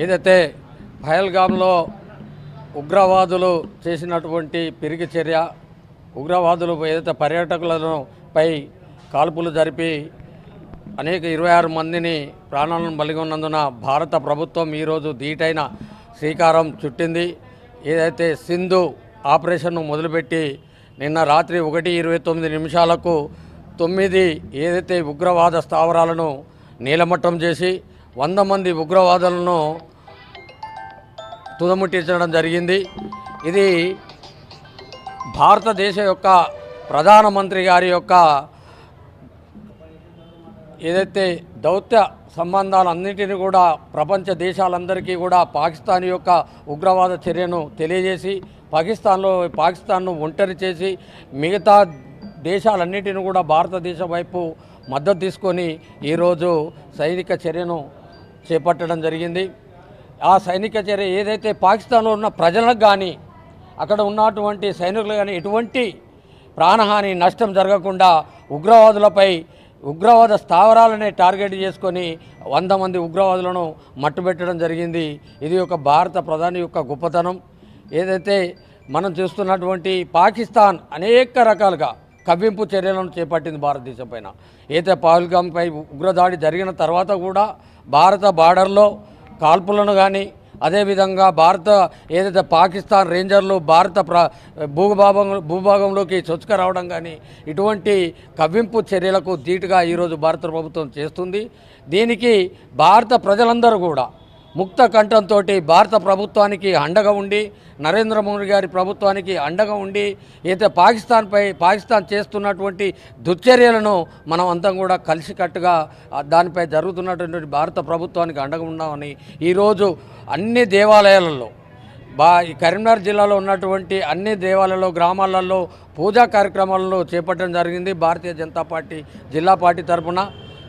ఏదైతే పహల్గామ్లో ఉగ్రవాదులు చేసినటువంటి పిరిగి చర్య ఉగ్రవాదులు ఏదైతే పర్యాటకులను పై కాల్పులు జరిపి అనేక ఇరవై ఆరు మందిని ప్రాణాలను బలిగొన్నందున భారత ప్రభుత్వం ఈరోజు ధీటైన శ్రీకారం చుట్టింది. ఏదైతే సింధు ఆపరేషన్ను మొదలుపెట్టి నిన్న రాత్రి ఒకటి ఇరవై తొమ్మిది నిమిషాలకు తొమ్మిది ఏదైతే ఉగ్రవాద స్థావరాలను నీలమట్టం చేసి వంద మంది ఉగ్రవాదులను తుదముట్టించడం జరిగింది. ఇది భారతదేశ యొక్క ప్రధానమంత్రి గారి యొక్క ఏదైతే దౌత్య సంబంధాలన్నింటినీ కూడా ప్రపంచ దేశాలందరికీ కూడా పాకిస్తాన్ యొక్క ఉగ్రవాద చర్యను తెలియజేసి పాకిస్తాన్లో పాకిస్తాన్ను ఒంటరి చేసి మిగతా దేశాలన్నింటినీ కూడా భారతదేశం వైపు మద్దతు తీసుకొని ఈరోజు సైనిక చర్యను చేపట్టడం జరిగింది. ఆ సైనిక చర్య ఏదైతే పాకిస్తాన్లో ఉన్న ప్రజలకు కానీ అక్కడ ఉన్నటువంటి సైనికులు కానీ ఎటువంటి ప్రాణహాని నష్టం జరగకుండా ఉగ్రవాదులపై ఉగ్రవాద స్థావరాలనే టార్గెట్ చేసుకొని వంద మంది ఉగ్రవాదులను మట్టుబెట్టడం జరిగింది. ఇది ఒక భారత ప్రధాని యొక్క గొప్పతనం. ఏదైతే మనం చూస్తున్నటువంటి పాకిస్తాన్ అనేక రకాలుగా కవ్వింపు చర్యలను చేపట్టింది భారతదేశం పైన. అయితే పహల్గామ్పై ఉగ్రదాడి జరిగిన తర్వాత కూడా భారత బార్డర్లో కాల్పులను కానీ అదేవిధంగా భారత ఏదైతే పాకిస్తాన్ రేంజర్లు భారత ప్ర భూభాగం భూభాగంలోకి చొచ్చుక రావడం కానీ ఇటువంటి కవ్వింపు చర్యలకు ధీటుగా ఈరోజు భారత ప్రభుత్వం చేస్తుంది. దీనికి భారత ప్రజలందరూ కూడా ముక్త కంఠంతో భారత ప్రభుత్వానికి అండగా ఉండి నరేంద్ర మోడీ గారి ప్రభుత్వానికి అండగా ఉండి అయితే పాకిస్తాన్పై పాకిస్తాన్ చేస్తున్నటువంటి దుశ్చర్యలను మనం అంతా కూడా కలిసికట్టుగా దానిపై జరుగుతున్నటువంటి భారత ప్రభుత్వానికి అండగా ఉన్నామని ఈరోజు అన్ని దేవాలయాలలో బా ఈ కరీంనగర్ జిల్లాలో ఉన్నటువంటి అన్ని దేవాలయాల్లో గ్రామాలలో పూజా కార్యక్రమాలను చేపట్టడం జరిగింది భారతీయ జనతా పార్టీ జిల్లా పార్టీ తరఫున.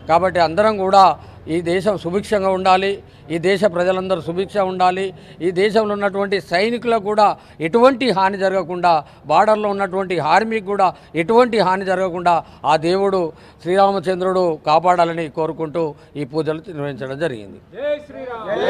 కాబట్టి అందరం కూడా ఈ దేశం సుభిక్షంగా ఉండాలి ఈ దేశ ప్రజలందరూ సుభిక్ష ఉండాలి ఈ దేశంలో ఉన్నటువంటి సైనికులకు కూడా ఎటువంటి హాని జరగకుండా బార్డర్లో ఉన్నటువంటి ఆర్మీకి కూడా ఎటువంటి హాని జరగకుండా ఆ దేవుడు శ్రీరామచంద్రుడు కాపాడాలని కోరుకుంటూ ఈ పూజలు నిర్వహించడం జరిగింది.